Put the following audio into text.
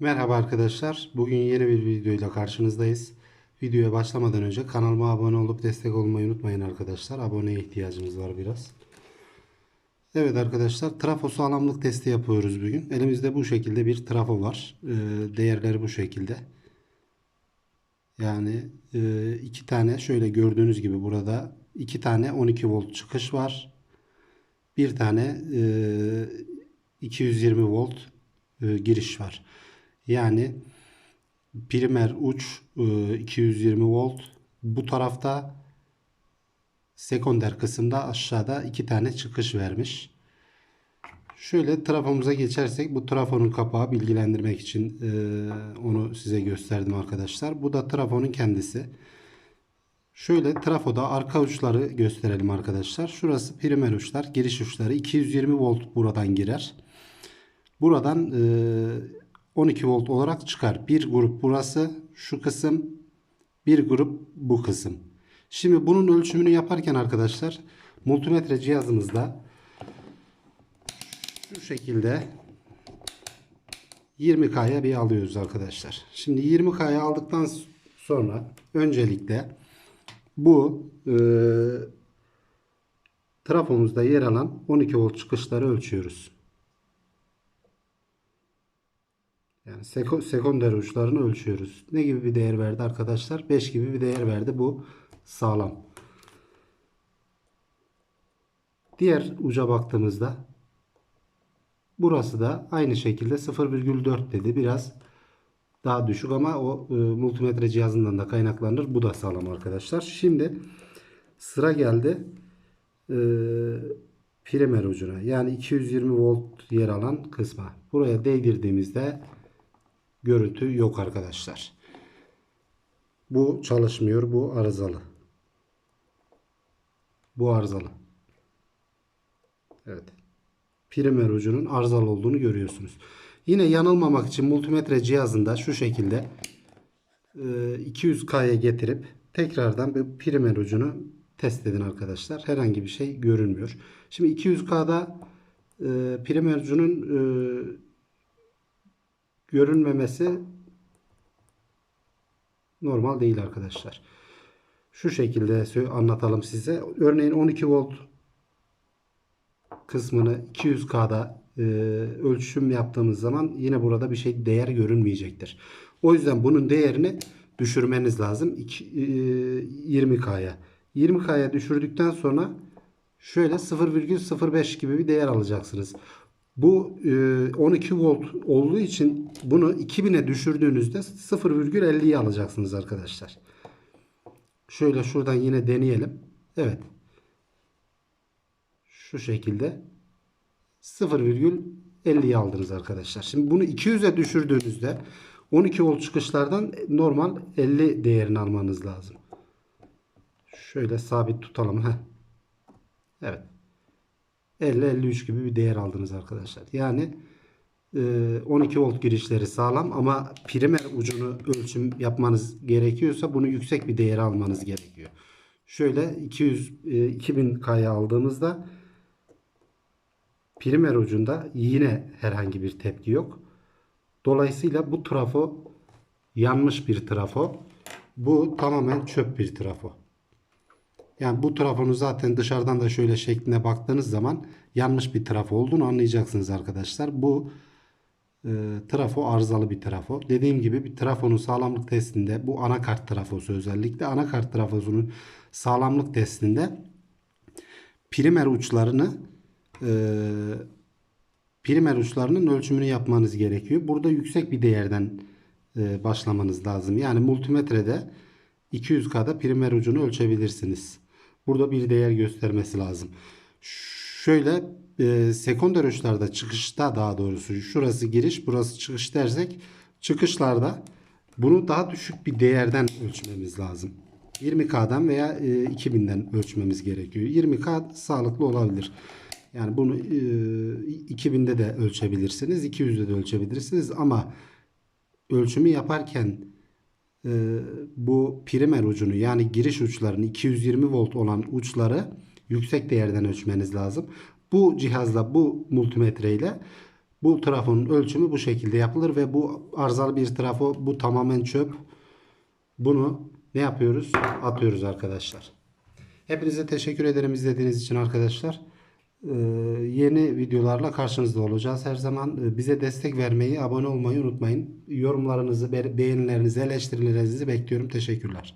Merhaba arkadaşlar. Bugün yeni bir videoyla karşınızdayız. Videoya başlamadan önce kanalıma abone olup destek olmayı unutmayın arkadaşlar. Aboneye ihtiyacımız var biraz. Evet arkadaşlar trafo sağlamlık testi yapıyoruz bugün. Elimizde bu şekilde bir trafo var. Ee, değerleri bu şekilde. Yani e, iki tane şöyle gördüğünüz gibi burada iki tane 12 volt çıkış var. Bir tane e, 220 volt e, giriş var. Yani primer uç e, 220 volt. Bu tarafta sekonder kısımda aşağıda iki tane çıkış vermiş. Şöyle trafomuza geçersek bu trafonun kapağı bilgilendirmek için e, onu size gösterdim arkadaşlar. Bu da trafonun kendisi. Şöyle trafoda arka uçları gösterelim arkadaşlar. Şurası primer uçlar, giriş uçları 220 volt buradan girer. Buradan e, 12 volt olarak çıkar. Bir grup burası, şu kısım, bir grup bu kısım. Şimdi bunun ölçümünü yaparken arkadaşlar multimetre cihazımızda şu şekilde 20K'ya bir alıyoruz arkadaşlar. Şimdi 20K'ya aldıktan sonra öncelikle bu e, trafomuzda yer alan 12 volt çıkışları ölçüyoruz. Yani seko, sekonder uçlarını ölçüyoruz. Ne gibi bir değer verdi arkadaşlar? 5 gibi bir değer verdi. Bu sağlam. Diğer uca baktığımızda burası da aynı şekilde 0,4 dedi. Biraz daha düşük ama o e, multimetre cihazından da kaynaklanır. Bu da sağlam arkadaşlar. Şimdi sıra geldi e, primer ucuna. Yani 220 volt yer alan kısma. Buraya değdirdiğimizde görüntü yok arkadaşlar. Bu çalışmıyor. Bu arızalı. Bu arızalı. Evet. Primer ucunun arızalı olduğunu görüyorsunuz. Yine yanılmamak için multimetre cihazında şu şekilde 200K'ya getirip tekrardan bir primer ucunu test edin arkadaşlar. Herhangi bir şey görünmüyor. Şimdi 200K'da e, primer ucunun e, görünmemesi normal değil arkadaşlar. Şu şekilde anlatalım size. Örneğin 12 volt kısmını 200K'da e, ölçüm yaptığımız zaman yine burada bir şey değer görünmeyecektir. O yüzden bunun değerini düşürmeniz lazım. İki, e, 20K'ya. 20K'ya düşürdükten sonra şöyle 0,05 gibi bir değer alacaksınız. Bu e, 12 volt olduğu için bunu 2000'e düşürdüğünüzde 0,50'yi alacaksınız arkadaşlar. Şöyle şuradan yine deneyelim. Evet. Şu şekilde 0,50'yi aldınız arkadaşlar. Şimdi bunu 200'e düşürdüğünüzde 12 volt çıkışlardan normal 50 değerini almanız lazım. Şöyle sabit tutalım. Heh. Evet. 50-53 gibi bir değer aldınız arkadaşlar. Yani 12 volt girişleri sağlam ama primer ucunu ölçüm yapmanız gerekiyorsa bunu yüksek bir değere almanız gerekiyor. Şöyle 200 2000K'ya aldığımızda primer ucunda yine herhangi bir tepki yok. Dolayısıyla bu trafo yanmış bir trafo. Bu tamamen çöp bir trafo. Yani bu trafonun zaten dışarıdan da şöyle şekline baktığınız zaman yanlış bir trafo olduğunu anlayacaksınız arkadaşlar. Bu e, trafo arızalı bir trafo. Dediğim gibi bir trafonun sağlamlık testinde bu anakart trafosu özellikle anakart trafosunun sağlamlık testinde primer uçlarını e, primer uçlarının ölçümünü yapmanız gerekiyor. Burada yüksek bir değerden e, başlamanız lazım. Yani multimetrede 200K'da primer ucunu ölçebilirsiniz. Burada bir değer göstermesi lazım. Şöyle e, sekonder uçlarda çıkışta daha doğrusu şurası giriş burası çıkış dersek çıkışlarda bunu daha düşük bir değerden ölçmemiz lazım. 20K'dan veya e, 2000'den ölçmemiz gerekiyor. 20K sağlıklı olabilir. Yani bunu e, 2000'de de ölçebilirsiniz. 200'de de ölçebilirsiniz ama ölçümü yaparken bu primer ucunu yani giriş uçlarını 220 volt olan uçları yüksek değerden ölçmeniz lazım. Bu cihazla bu multimetre ile Bu trafonun ölçümü bu şekilde yapılır ve bu arızalı bir trafo bu tamamen çöp. Bunu ne yapıyoruz? Atıyoruz arkadaşlar. Hepinize teşekkür ederim izlediğiniz için arkadaşlar. Ee, yeni videolarla karşınızda olacağız. Her zaman e, bize destek vermeyi, abone olmayı unutmayın. Yorumlarınızı, be- beğenilerinizi, eleştirilerinizi bekliyorum. Teşekkürler.